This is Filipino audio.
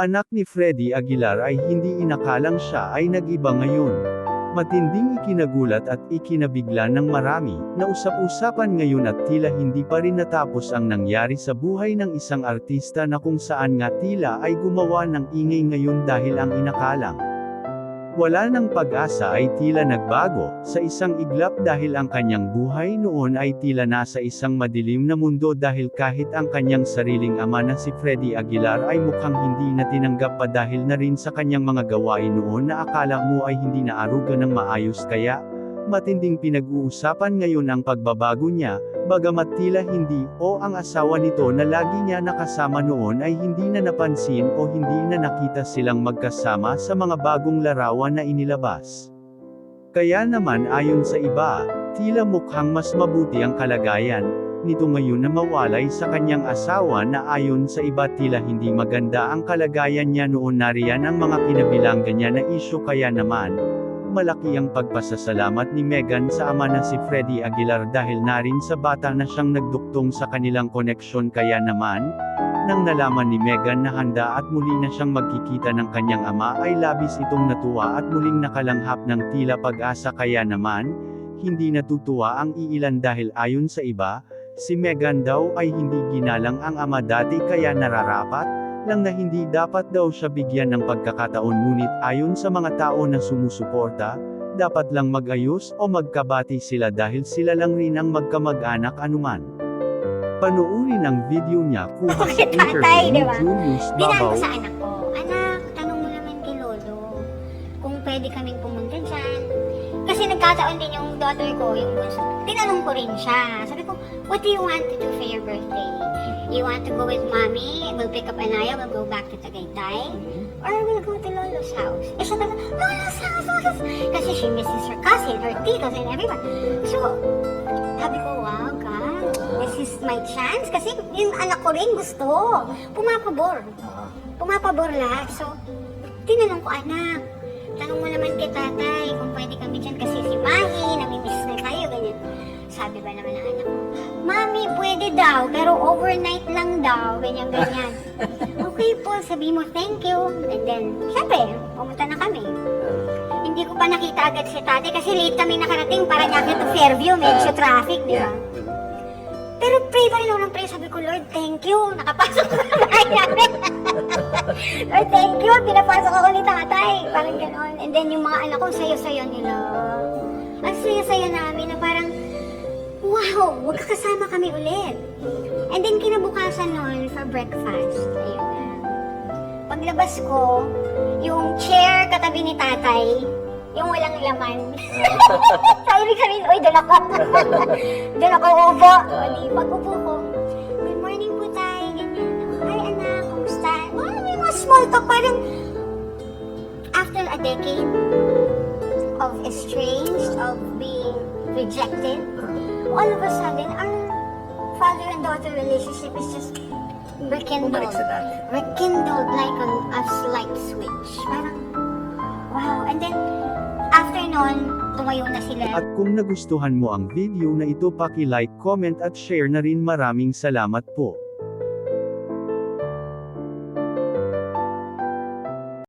Anak ni Freddy Aguilar ay hindi inakalang siya ay nag-iba ngayon. Matinding ikinagulat at ikinabigla ng marami, na usap-usapan ngayon at tila hindi pa rin natapos ang nangyari sa buhay ng isang artista na kung saan nga tila ay gumawa ng ingay ngayon dahil ang inakalang. Wala ng pag-asa ay tila nagbago, sa isang iglap dahil ang kanyang buhay noon ay tila nasa isang madilim na mundo dahil kahit ang kanyang sariling ama na si Freddy Aguilar ay mukhang hindi na tinanggap pa dahil na rin sa kanyang mga gawain noon na akala mo ay hindi naaruga ng maayos kaya, matinding pinag-uusapan ngayon ang pagbabago niya, bagamat tila hindi, o ang asawa nito na lagi niya nakasama noon ay hindi na napansin o hindi na nakita silang magkasama sa mga bagong larawan na inilabas. Kaya naman ayon sa iba, tila mukhang mas mabuti ang kalagayan, nito ngayon na mawalay sa kanyang asawa na ayon sa iba tila hindi maganda ang kalagayan niya noon nariyan ang mga kinabilanggan niya na isyo kaya naman, malaki ang pagpasasalamat ni Megan sa ama na si Freddy Aguilar dahil narin sa bata na siyang nagduktong sa kanilang koneksyon. Kaya naman, nang nalaman ni Megan na handa at muli na siyang magkikita ng kanyang ama ay labis itong natuwa at muling nakalanghap ng tila pag-asa. Kaya naman, hindi natutuwa ang iilan dahil ayon sa iba, si Megan daw ay hindi ginalang ang ama dati kaya nararapat, lang na hindi dapat daw siya bigyan ng pagkakataon ngunit ayon sa mga tao na sumusuporta, dapat lang magayos o magkabati sila dahil sila lang rin ang magkamag-anak anuman. Panuurin ang video niya kuha sa interview tatay, ni di ba? Julius Babaw ko sa anak ko, anak, tanong mo naman kay Lolo kung pwede kaming pumunta dyan. Kasi nagkataon din yung daughter ko, yung bunso. Tinanong ko rin siya. Sabi ko, what do you want to do for your birthday? You want to go with mommy? We'll pick up Anaya, we'll go back to Tagaytay? Or we'll go to Lolo's house? Eh siya talaga, Lolo's house, Lolo's Kasi she misses her cousin, her titos, and everyone. So, sabi ko, wow, God, this is my chance. Kasi yung anak ko rin gusto. Pumapabor. Pumapabor lahat. So, tinanong ko, anak, tanong mo naman kay tatay kung pwede kami dyan kasi si Mahi, namimiss daw, pero overnight lang daw, ganyan, ganyan. okay po, sabi mo, thank you. And then, syempre, pumunta na kami. Hindi ko pa nakita agad si tatay kasi late kami nakarating para nyakit to Fairview, medyo traffic, di ba? Pero pray pa rin ako ng pray. Sabi ko, Lord, thank you. Nakapasok ko na bahay namin. Lord, thank you. Pinapasok ako ni tatay. Parang gano'n. And then yung mga anak ko, sayo-sayo nila. Ang sayo-sayo namin na parang, wow, magkakasama kami ulit. And then kinabukasan noon for breakfast. Ayun na. Paglabas ko, yung chair katabi ni tatay, yung walang laman. Sabi kami, uy, doon ako. doon ako upo. O di, pag-upo ko, good morning po tayo, ganyan. Hi anak, kumusta? Mga may mga small talk, parang after a decade of estranged, of being rejected, all of a sudden, our father and daughter relationship is just rekindled. Rekindled like a, a light switch. Parang, wow. And then, after nun, tumayo na sila. At kung nagustuhan mo ang video na ito paki-like, comment at share na rin maraming salamat po.